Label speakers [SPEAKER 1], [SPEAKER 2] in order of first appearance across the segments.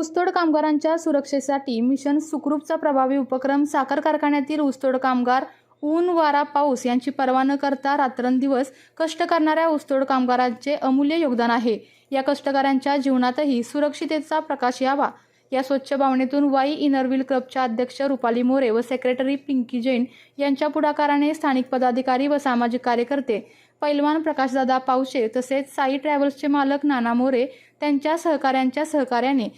[SPEAKER 1] ऊसतोड कामगारांच्या सुरक्षेसाठी मिशन सुखरूपचा प्रभावी उपक्रम साखर कारखान्यातील ऊसतोड कामगार ऊन वारा पाऊस यांची पर्वा न करता रात्रंदिवस कष्ट करणाऱ्या ऊसतोड कामगारांचे अमूल्य योगदान आहे. या कष्टकऱ्यांच्या जीवनातही सुरक्षितेचा प्रकाश यावा. या स्वच्छ भावनेतून वाई इनरव्हील क्लबच्या अध्यक्ष रुपाली मोरे व सेक्रेटरी पिंकी जैन यांच्या पुढाकाराने स्थानिक पदाधिकारी व सामाजिक कार्यकर्ते पैलवान प्रकाशदादा पावशे तसेच साई ट्रॅव्हल्सचे मालक नाना मोरे त्यांच्या सहकाऱ्यांच्या सहकार्याने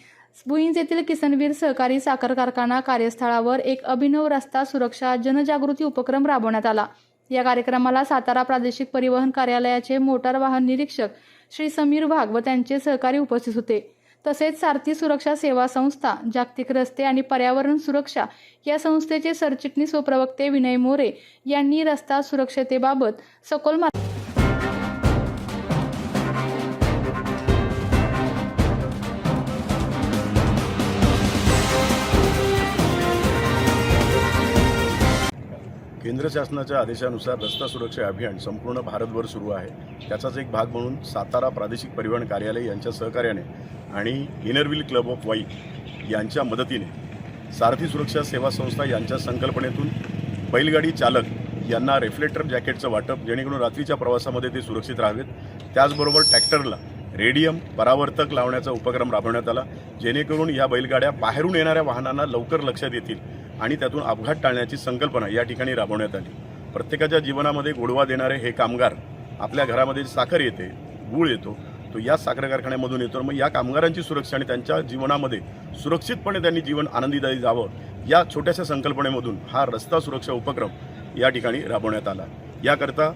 [SPEAKER 1] भुईंज येथील किसनवीर सहकारी साखर कारखाना कार्यस्थळावर एक अभिनव रस्ता सुरक्षा जनजागृती उपक्रम राबवण्यात आला. या कार्यक्रमाला सातारा प्रादेशिक परिवहन कार्यालयाचे मोटार वाहन निरीक्षक श्री समीर वाघ व त्यांचे सहकारी उपस्थित होते. तसेच सारथी सुरक्षा सेवा संस्था जागतिक रस्ते आणि पर्यावरण सुरक्षा या संस्थेचे सरचिटणीस व प्रवक्ते विनय मोरे यांनी रस्ता सुरक्षतेबाबत सखोल
[SPEAKER 2] केंद्र शासनाच्या आदेशानुसार रस्ता सुरक्षा अभियान संपूर्ण भारतभर सुरू आहे. त्याचाच एक भाग म्हणून सातारा प्रादेशिक परिवहन कार्यालय यांच्या सहकार्याने आणि इनरव्हील क्लब ऑफ वाई यांच्या मदतीने सारथी सुरक्षा सेवा संस्था यांच्या संकल्पनेतून बैलगाडी चालक यांना रिफ्लेक्टर जॅकेटचं वाटप जेणेकरून रात्रीच्या प्रवासामध्ये ते सुरक्षित राहावेत. त्याचबरोबर ट्रॅक्टरला रेडियम परावर्तक लावण्याचा उपक्रम राबवण्यात आला जेणेकरून या बैलगाड्या बाहेरून येणाऱ्या वाहनांना लवकर लक्षात येतील. आणि त्यातून अपघात टाळण्याची संकल्पना या ठिकाणी राबवण्यात आली. प्रत्येकाच्या जीवनामध्ये गोडवा देणारे हे कामगार आपल्या घरामध्ये साखर येते गूळ येतो तो या साखर कारखान्यामधून येतो. मग या कामगारांची सुरक्षा आणि त्यांच्या जीवनामध्ये सुरक्षितपणे त्यांनी जीवन आनंदीदायी जावं या छोट्याशा संकल्पनेमधून हा रस्ता सुरक्षा उपक्रम या ठिकाणी राबवण्यात आला. याकरता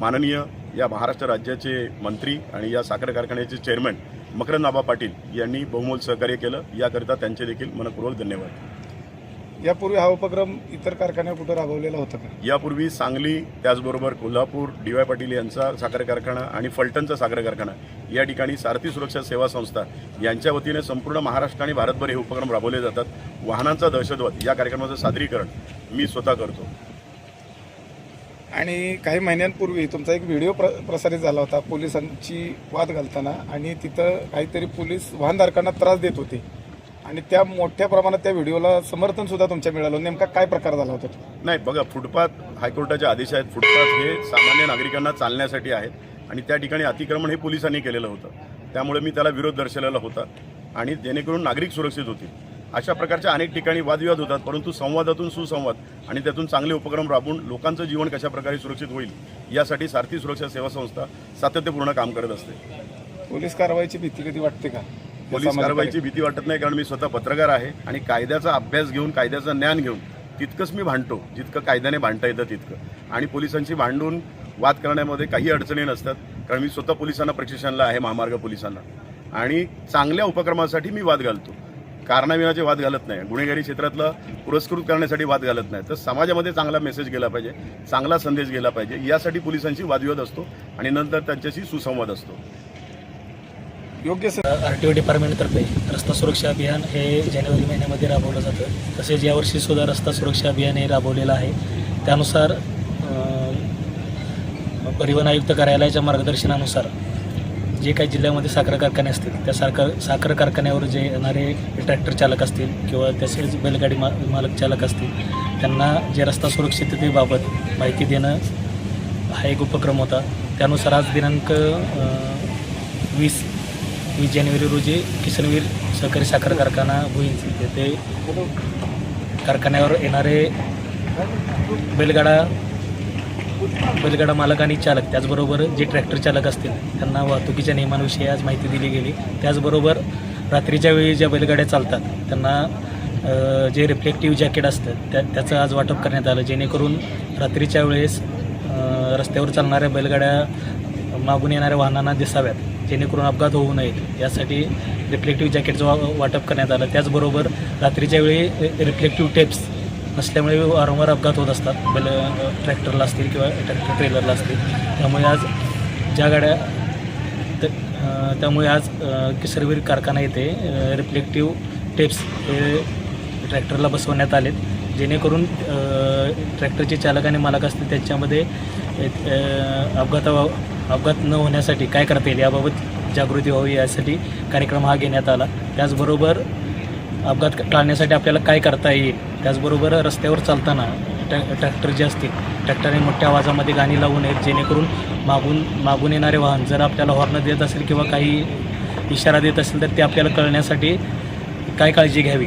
[SPEAKER 2] माननीय या महाराष्ट्र राज्याचे मंत्री आणि या साखर कारखान्याचे चेअरमॅन मकरंद आबा पाटील यांनी बहुमोल सहकार्य केलं. याकरिता त्यांचे देखील मनपूर्वक धन्यवाद.
[SPEAKER 3] यापूर्वी हा उपक्रम इतर कारखान्यावर कुठं राबवलेला होता का?
[SPEAKER 2] यापूर्वी सांगली त्याचबरोबर कोल्हापूर डी वाय पाटील यांचा साखर कारखाना आणि फलटणचा साखर कारखाना या ठिकाणी सारथी सुरक्षा सेवा संस्था यांच्या वतीने संपूर्ण महाराष्ट्र आणि भारतभर हे उपक्रम राबवले जातात. वाहनांचा दहशतवाद या कार्यक्रमाचं सादरीकरण मी स्वतः करतो.
[SPEAKER 3] आणि काही महिन्यांपूर्वी तुमचा एक व्हिडिओ प्र प्रसारित झाला होता पोलिसांची वाद घालताना आणि तिथं काहीतरी पोलीस वाहनधारकांना त्रास देत होते. आणि त्या मोठ्या प्रमाणात त्या व्हिडिओला समर्थन सुद्धा तुमच्या मिळालं. नेमका काय प्रकार झाला होता?
[SPEAKER 2] नाही बघा फुटपाथ हायकोर्टाचे आदेश आहेत. फुटपाथ हे सामान्य नागरिकांना चालण्यासाठी आहेत. आणि त्या ठिकाणी अतिक्रमण हे पोलिसांनी केलेलं होतं. त्यामुळे मी त्याला विरोध दर्शवलेला होता. आणि जेणेकरून नागरिक सुरक्षित होतील. अशा प्रकारच्या अनेक ठिकाणी वादविवाद होतात परंतु संवादातून सुसंवाद आणि त्यातून चांगले उपक्रम राबवून लोकांचं जीवन कशा प्रकारे सुरक्षित होईल यासाठी सारथी सुरक्षा सेवा संस्था सातत्यपूर्ण काम करत असते.
[SPEAKER 3] पोलीस कारवाईची भीती कधी वाटते का?
[SPEAKER 2] पोलीस कारवाईची भीती वाटत नाही कारण मी स्वतः पत्रकार आहे आणि कायद्याचा अभ्यास घेऊन कायद्याचं ज्ञान घेऊन तितकंच मी भांडतो. जितकं कायद्याने भांडता येतं तितकं. आणि पोलिसांशी भांडून वाद करण्यामध्ये काही अडचणी नसतात कारण मी स्वतः पोलिसांना प्रशिक्षणला आहे महामार्ग पोलिसांना. आणि चांगल्या उपक्रमासाठी मी वाद घालतो. कारणाविनाचे वाद घालत नाही. गुन्हेगारी क्षेत्रातलं पुरस्कृत करण्यासाठी वाद घालत नाही. तर समाजामध्ये चांगला मेसेज गेला पाहिजे चांगला संदेश गेला पाहिजे. यासाठी पोलिसांशी वादविवाद असतो आणि नंतर त्यांच्याशी सुसंवाद असतो.
[SPEAKER 3] योग्य
[SPEAKER 4] आर टी ओ डिपार्टमेंटतर्फे रस्ता सुरक्षा अभियान हे जानेवारी महिन्यामध्ये राबवलं जातं. तसेच यावर्षी सुद्धा रस्ता सुरक्षा अभियान हे राबवलेलं आहे. त्यानुसार परिवहन आयुक्त कार्यालयाच्या मार्गदर्शनानुसार जे काही जिल्ह्यामध्ये साखर कारखाने असतील त्या साखर साखर कारखान्यावर जे येणारे ट्रॅक्टर चालक असतील किंवा तसेच बैलगाडी मा मालक चालक असतील त्यांना जे रस्ता सुरक्षिततेबाबत माहिती देणं हा एक उपक्रम होता. त्यानुसार आज दिनांक वीस वीस जानेवारी रोजी किसनवीर सहकारी साखर कारखाना होईल येथे कारखान्यावर येणारे बैलगाडा बैलगाडा मालक आणि चालक त्याचबरोबर जे ट्रॅक्टर चालक असतील त्यांना वाहतुकीच्या नियमांविषयी आज माहिती दिली गेली. त्याचबरोबर रात्रीच्या वेळी ज्या बैलगाड्या चालतात त्यांना जे रिफ्लेक्टिव्ह जॅकेट असतं त्या त्याचं आज वाटप करण्यात आलं. जेणेकरून रात्रीच्या वेळेस रस्त्यावर चालणाऱ्या बैलगाड्या मागून येणाऱ्या वाहनांना दिसाव्यात. जेणेकरून अपघात होऊ नयेत. यासाठी रिफ्लेक्टिव्ह जॅकेटचं वा वाटप करण्यात आलं. त्याचबरोबर रात्रीच्या वेळी रिफ्लेक्टिव्ह टेप्स नसल्यामुळे वारंवार अपघात होत असतात. बैल ट्रॅक्टरला असतील किंवा ट्रॅक्टर ट्रेलरला असतील. त्यामुळे आज ज्या गाड्या त- त्यामुळे आज किसरवीर कारखाना येथे रिफ्लेक्टिव्ह टेप्स हे ट्रॅक्टरला बसवण्यात आलेत. जेणेकरून ट्रॅक्टरचे चालक आणि मालक असतील त्याच्यामध्ये अपघाता अपघात न होण्यासाठी काय करता येईल याबाबत जागृती व्हावी यासाठी कार्यक्रम हा घेण्यात आला. त्याचबरोबर अपघात टाळण्यासाठी आपल्याला काय करता येईल? त्याचबरोबर रस्त्यावर चालताना ट्रॅ ट्रॅक्टर जे असतील ट्रॅक्टरने मोठ्या आवाजामध्ये गाणी लावू नयेत जेणेकरून मागून मागून येणारे वाहन जर आपल्याला हॉर्न देत असेल किंवा काही इशारा देत असेल तर ते आपल्याला कळण्यासाठी काय काळजी घ्यावी?